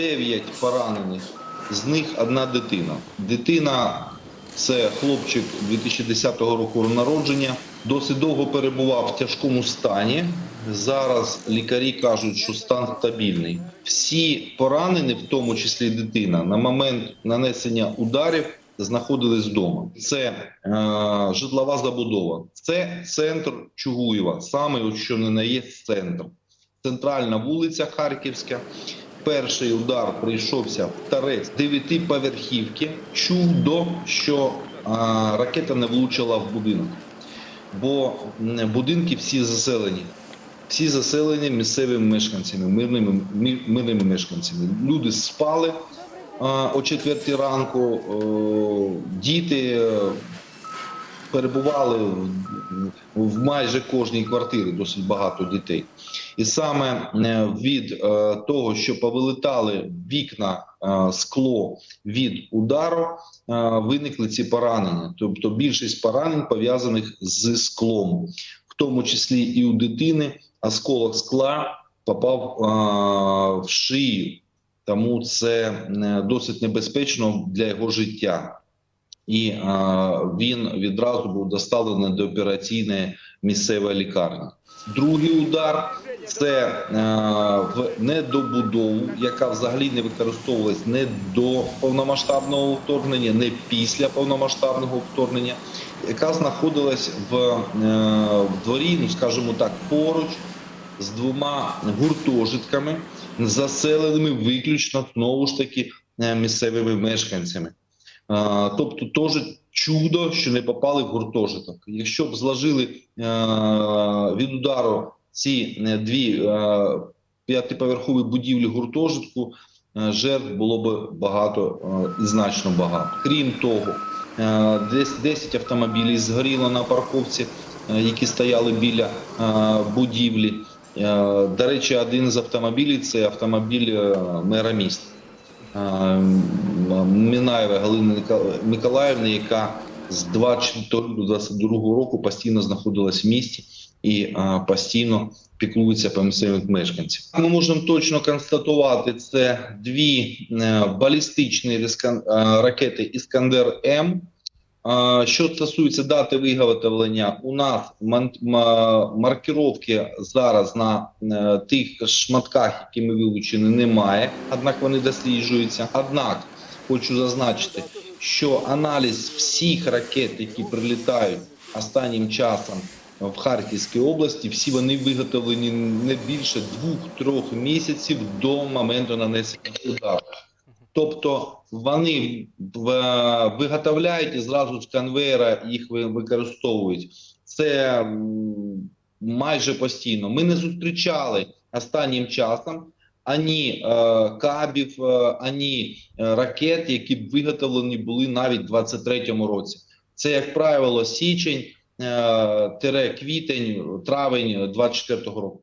9 поранених, з них одна дитина. Дитина це хлопчик 2010 року народження. Досить довго перебував в тяжкому стані. Зараз лікарі кажуть, що стан стабільний. Всі поранені, в тому числі дитина, на момент нанесення ударів знаходились вдома. Це е, житлова забудова, це центр Чугуєва, саме що не на є центр. Центральна вулиця Харківська. Перший удар прийшовся в тарець дев'ятиповерхівки. Чудо, що а, ракета не влучила в будинок, бо будинки всі заселені. Всі заселені місцевими мешканцями, мирними, мирними мешканцями. Люди спали а, о четвертій ранку, о, діти перебували в- майже кожній квартирі, досить багато дітей. І саме е, від е, того, що повилетали вікна, е, скло від удару, виникли ці поранення. Тобто більшість поранень пов'язаних з склом, в тому числі і у дитини осколок скла попав в шию, тому це досить небезпечно для його життя. І він відразу був доставлений до операційної місцевої лікарні. Другий удар це в недобудову, яка взагалі не використовувалась не до повномасштабного вторгнення, не після повномасштабного вторгнення, яка знаходилась в, е, в дворі, ну скажімо так, поруч з двома гуртожитками, заселеними виключно знову ж таки е, місцевими мешканцями. Тобто, теж чудо, що не попали в гуртожиток. Якщо б зложили е, від удару ці е, дві е, п'ятиповерхові будівлі гуртожитку, жертв було б багато і значно багато. Крім того, десь 10 автомобілів згоріло на парковці, які стояли біля будівлі. До речі, один з автомобілів це автомобіль мера міста. Мінаєва Галини Миколаївни, яка з 24 до 22 року постійно знаходилась в місті і постійно піклується про місцевих мешканців. Ми можемо точно констатувати це дві е, балістичні ракети Іскандер М. Що стосується дати виготовлення, у нас маркировки зараз на е, тих шматках, які ми вилучені, немає. Однак вони досліджуються. Однак хочу зазначити, що аналіз всіх ракет, які прилітають останнім часом в Харківській області, всі вони виготовлені не більше двох-трьох місяців до моменту нанесення удару. Тобто вони виготовляють і зразу з конвейера їх використовують. Це майже постійно. Ми не зустрічали останнім часом ані е, кабів, е, ані е, ракет, які б виготовлені були навіть в 23-му році. Це, як правило, січень, е, квітень, травень 24-го року.